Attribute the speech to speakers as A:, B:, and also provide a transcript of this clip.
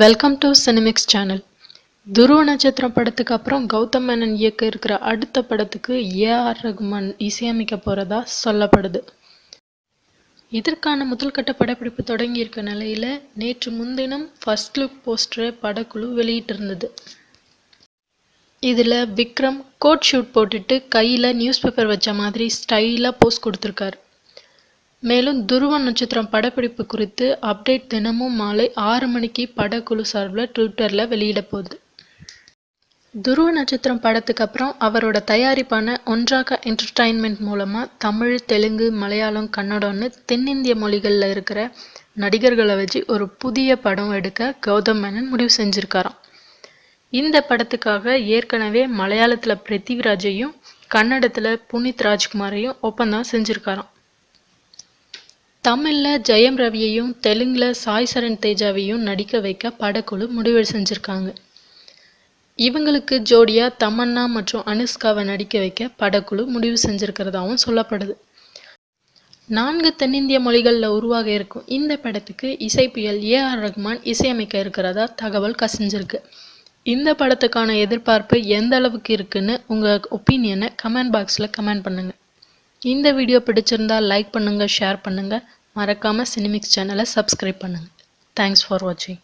A: Welcome to Cinemix channel துருவ நட்சத்திரம் படத்துக்கு அப்புறம் கௌதம் மேனன் இயக்க இருக்கிற அடுத்த படத்துக்கு ஏஆர் ரகுமான் இசையமைக்க போகிறதா சொல்லப்படுது. இதற்கான முதல்கட்ட படப்பிடிப்பு தொடங்கியிருக்க நிலையில் நேற்று முன்தினம் ஃபர்ஸ்ட் லுக் போஸ்டரை படக்குழு வெளியிட்டிருந்தது. இதில் விக்ரம் கோட் ஷூட் போட்டுட்டு கையில் நியூஸ் பேப்பர் வச்ச மாதிரி ஸ்டைலாக போஸ் கொடுத்துருக்காரு. மேலும் துருவ நட்சத்திரம் படப்பிடிப்பு குறித்து அப்டேட் தினமும் மாலை ஆறு மணிக்கு படக்குழு சார்பில் ட்விட்டரில் வெளியிட போகுது. துருவ நட்சத்திரம் படத்துக்கு அப்புறம் அவரோட தயாரிப்பான ஒன்றாக என்டர்டைன்மெண்ட் மூலமாக தமிழ் தெலுங்கு மலையாளம் கன்னடம்னு தென்னிந்திய மொழிகளில் இருக்கிற நடிகர்களை வச்சு ஒரு புதிய படம் எடுக்க கௌதம் மேனன் முடிவு செஞ்சுருக்காராம். இந்த படத்துக்காக ஏற்கனவே மலையாளத்தில் பிருத்திவிராஜையும் கன்னடத்தில் புனித் ராஜ்குமாரையும் ஒப்பந்தம் செஞ்சுருக்காராம். தமிழில் ஜெயம் ரவியையும் தெலுங்கில் சாய் சரண் தேஜாவையும் நடிக்க வைக்க படக்குழு முடிவு செஞ்சுருக்காங்க. இவங்களுக்கு ஜோடியாக தமன்னா மற்றும் அனுஷ்காவை நடிக்க வைக்க படக்குழு முடிவு செஞ்சுருக்கிறதாகவும் சொல்லப்படுது. நான்கு தென்னிந்திய மொழிகளில் உருவாக இருக்கும் இந்த படத்துக்கு இசைப்புயல் ஏ ஆர் ரஹ்மான் இசையமைக்க இருக்கிறதா தகவல் கசிஞ்சிருக்கு. இந்த படத்துக்கான எதிர்பார்ப்பு எந்த அளவுக்கு இருக்குன்னு உங்கள் ஒப்பீனியனை கமெண்ட் பாக்ஸில் கமெண்ட் பண்ணுங்க. இந்த வீடியோ பிடிச்சிருந்தா லைக் பண்ணுங்கள் ஷேர் பண்ணுங்கள் மறக்காமல் சினிமிக்ஸ் சேனலை சப்ஸ்கிரைப் பண்ணுங்கள் தேங்க்ஸ் ஃபார் வாட்சிங்